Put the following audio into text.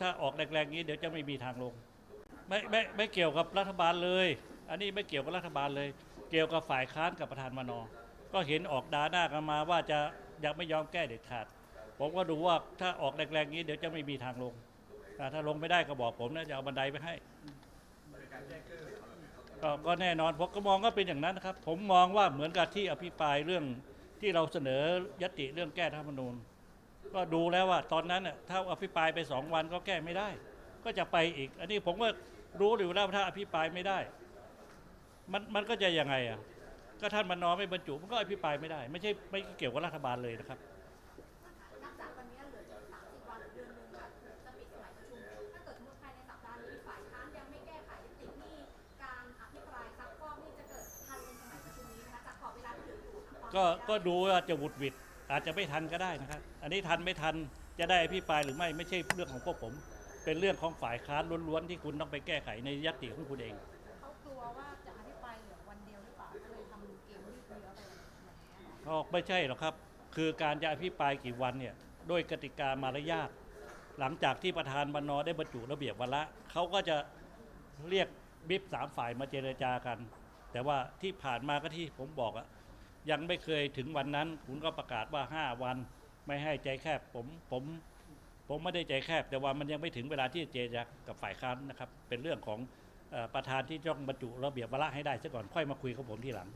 ถ้าออกแรงๆนี้เดี๋ยวจะไม่มีทางลง ไม่ไม่ไม่เกี่ยวกับรัฐบาลเลย อันนี้ไม่เกี่ยวกับรัฐบาลเลย เกี่ยวกับฝ่ายค้านกับประธานมนอก็เห็นออกดาหน้ากันมาว่าจะยังไม่ยอมแก้เด็ดขาด ผมก็ดูว่าถ้าออกแรงๆนี้เดี๋ยวจะไม่มีทางลง ถ้าลงไม่ได้ก็บอกผมนะจะเอาบันไดไปให้ก็ก็แน่นอนผมก็มองก็เป็นอย่างนั้นนะครับ ผมมองว่าเหมือนกับที่อภิปรายเรื่องที่เราเสนอ ยติเรื่องแก้ธรรมนูญ ก็ดูแล้วว่าตอนนั้นน่ะถ้าอภิปรายไปสองวันก็แก้ไม่ได้ ก็จะไปอีก อันนี้ผมก็รู้อยู่แล้วว่าถ้าอภิปรายไม่ได้ มันมันก็จะยังไงอะก็ท่านมันนอไม่บรรจุมันก็อภิปรายไม่ได้ ไม่ใช่ไม่เกี่ยวกับรัฐบาลเลยนะครับนับจากวันนี้เหลือสามสิบวันหรือเดือนหนึงค่ะจะปิดสมัยประชุมถ้าเกิดสมมติภายในสัปดาห์นี้ฝ่ายค้านยังไม่แก้ไขยตินี่การอภิปรายซักฟอกนี่จะเกิดทันในสมัยประชุมนี้นะคะจากขอบเวลาที่เหลืออยู่ค่ะก็ก็ดูว่าจะหวุดหวิด อาจจะไม่ทันก็ได้นะครับ อันนี้ทันไม่ทันจะได้อภิปรายหรือไม่ไม่ใช่เรื่องของพวกผม เป็นเรื่องของฝ่ายค้านล้วนๆที่คุณต้องไปแก้ไขในยติของคุณเอง เขากลัวว่าจะอภิปรายเหลือวันเดียวหรือเปล่าก็เลยทำเกมยืดเยื้อไปแบบนี้ค่ะก็ไม่ใช่หรอกครับ คือการจะอภิปรายกี่วันเนี่ยโดยกติกามารยาทหลังจากที่ประธานบรรณได้บรรจุระเบียบวาระเขาก็จะเรียกบิ๊บสามฝ่ายมาเจรจากัน แต่ว่าที่ผ่านมาก็ที่ผมบอกอะ ยังไม่เคยถึงวันนั้น คุณก็ประกาศว่าห้าวัน ไม่ให้ใจแคบผมผม ผมไม่ได้ใจแคบ แต่ว่ามันยังไม่ถึงเวลาที่จะเจรจากับฝ่ายค้านนะครับ เป็นเรื่องของอประธานที่ต้องบรรจุระเบียบวาระให้ได้ซะก่อนค่อยมาคุยกับผมทีหลัง